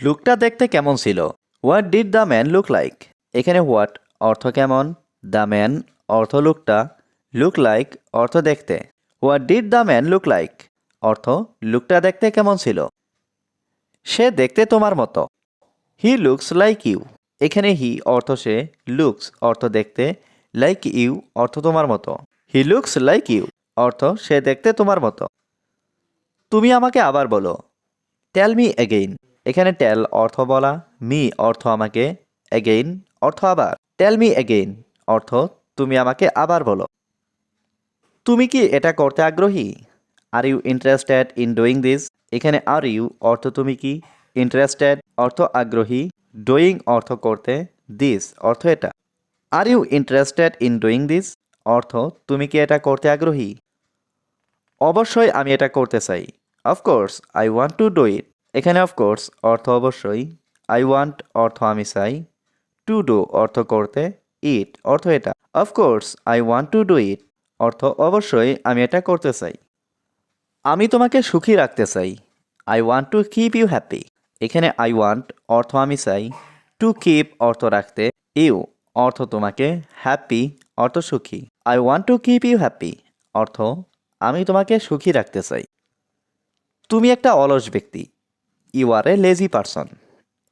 লুকটা দেখতে কেমন ছিল? What did the man look like এখানে হোয়াট অর্থ কেমন? দ্য ম্যান অর্থ লুকটা লুক লাইক অর্থ দেখতে। What did the man look like অর্থ লুকটা দেখতে কেমন ছিল? সে দেখতে তোমার মতো। হি লুকস লাইক ইউ এখানে হি অর্থ সে লুকস অর্থ দেখতে। লাইক ইউ অর্থ তোমার মতো। হি লুকস লাইক ইউ অর্থ সে দেখতে তোমার মতো। তুমি আমাকে আবার বলো। টেল মি এগেইন এখানে টেল অর্থ বলা মি অর্থ আমাকে এগেইন অর্থ আবার। টেল মি এগেইন অর্থ তুমি আমাকে আবার বলো। তুমি কি এটা করতে আগ্রহী? Are you interested in doing this এখানে আর ইউ অর্থ তুমি কি? ইন্টারেস্টেড অর্থ আগ্রহী। ডুইং অর্থ করতে দিস অর্থ এটা। Are you interested in doing this অর্থ তুমি কি এটা করতে আগ্রহী? অবশ্যই আমি এটা করতে চাই। Of course I want to do it এখানে অফকোর্স অর্থ অবশ্যই আই ওয়ান্ট অর্থ আমি চাই টু ডু অর্থ করতে ইট অর্থ এটা। Of course I want to do it অর্থ অবশ্যই আমি এটা করতে চাই। আমি তোমাকে সুখী রাখতে চাই। I want to keep you happy এখানে আই ওয়ান্ট অর্থ আমি চাই টু কিপ অর্থ রাখতে ইউ অর্থ তোমাকে হ্যাপি অর্থ সুখী। I want to keep you happy অর্থ আমি তোমাকে সুখী রাখতে চাই। তুমি একটা অলস ব্যক্তি। You are a lazy person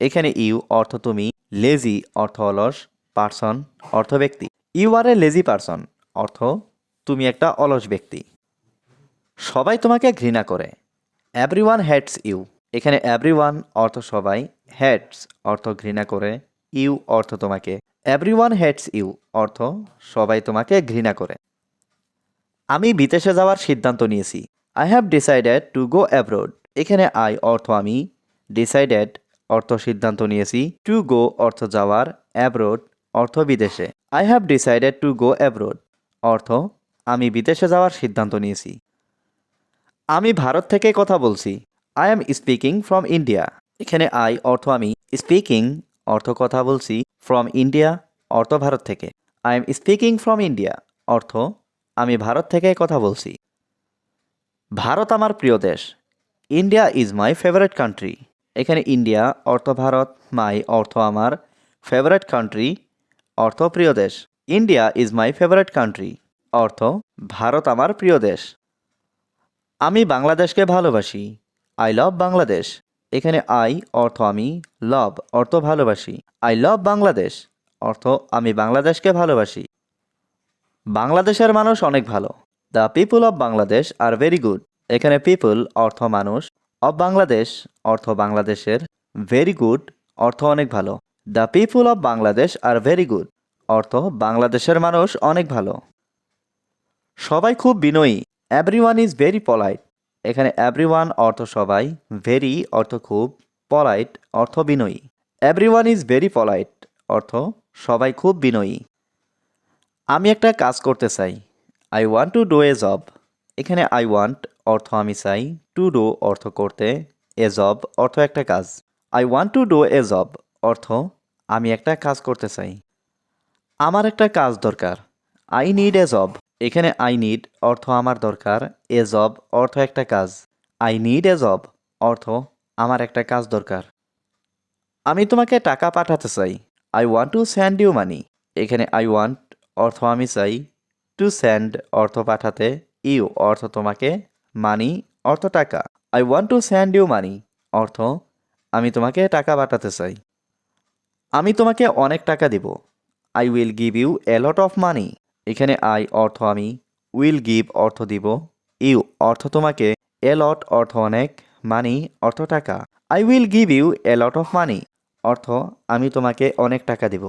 এখানে ইউ অর্থ তুমি লেজি অর্থ অলস পারসন অর্থ ব্যক্তি। You are a lazy person অর্থ তুমি একটা অলস ব্যক্তি। সবাই তোমাকে ঘৃণা করে। এভরি ওয়ান হ্যাটস ইউ এখানে এভরি ওয়ান অর্থ সবাই হ্যাটস অর্থ ঘৃণা করে ইউ অর্থ তোমাকে। এভরি ওয়ান হ্যাটস ইউ অর্থ সবাই তোমাকে ঘৃণা করে। আমি বিদেশে যাওয়ার সিদ্ধান্ত নিয়েছি। I have decided to go abroad এখানে আই অর্থ আমি ডিসাইডেড অর্থ সিদ্ধান্ত নিয়েছি টু গো অর্থ যাওয়ার অ্যাব্রোড অর্থ বিদেশে। I have decided to go abroad অর্থ আমি বিদেশে যাওয়ার সিদ্ধান্ত নিয়েছি। আমি ভারত থেকে কথা বলছি। I am speaking from India এখানে আই অর্থ আমি স্পিকিং অর্থ কথা বলছি ফ্রম ইন্ডিয়া অর্থ ভারত থেকে। I am speaking from India অর্থ আমি ভারত থেকে কথা বলছি। ভারত আমার প্রিয় দেশ। India is my favourite country এখানে ইন্ডিয়া, অর্থ ভারত, মাই, অর্থ আমার ফেভারেট কান্ট্রি অর্থ প্রিয় দেশ। India is my favourite country অর্থ ভারত আমার প্রিয় দেশ। আমি বাংলাদেশকে ভালোবাসি আই লাভ বাংলাদেশ। এখানে আই অর্থ আমি লভ অর্থ ভালোবাসি। আই লাভ বাংলাদেশ, অর্থ আমি বাংলাদেশকে ভালোবাসি। বাংলাদেশের মানুষ অনেক ভালো। The people of Bangladesh are very good এখানে পিপুল অর্থ মানুষ অব বাংলাদেশ অর্থ বাংলাদেশের ভেরি গুড অর্থ অনেক ভালো। The people of Bangladesh are very good অর্থ বাংলাদেশের মানুষ অনেক ভালো। সবাই খুব বিনয়ী এভরিওয়ান ইজ ভেরি পলাইট এখানে এভরিওয়ান অর্থ সবাই ভেরি অর্থ খুব পলাইট অর্থ বিনয়ী। এভরিওয়ান ইজ ভেরি পলাইট অর্থ সবাই খুব বিনয়ী। আমি একটা কাজ করতে চাই। I want to do a job এখানে আই ওয়ান্ট অর্থ আমি চাই টু ডু অর্থ করতে এ জব অর্থ একটা কাজ। I want to do a job অর্থ আমি একটা কাজ করতে চাই। আমার একটা কাজ দরকার। আই নিড এ জব এখানে আই নিড অর্থ আমার দরকার এ জব অর্থ একটা কাজ। আই নিড এ জব অর্থ আমার একটা কাজ দরকার। আমি তোমাকে টাকা পাঠাতে চাই। I want to send you money এখানে আই ওয়ান্ট অর্থ আমি চাই টু স্যান্ড অর্থ পাঠাতে ইউ অর্থ তোমাকে মানি অর্থ টাকা। I want to send you money অর্থ আমি তোমাকে টাকা পাঠাতে চাই। আমি তোমাকে অনেক টাকা দিব। I will give you a lot of money এখানে আই অর্থ আমি উইল গিভ অর্থ দিব। ইউ, অর্থ তোমাকে এ লট অর্থ অনেক মানি অর্থ টাকা। I will give you a lot of money অর্থ আমি তোমাকে অনেক টাকা দিব।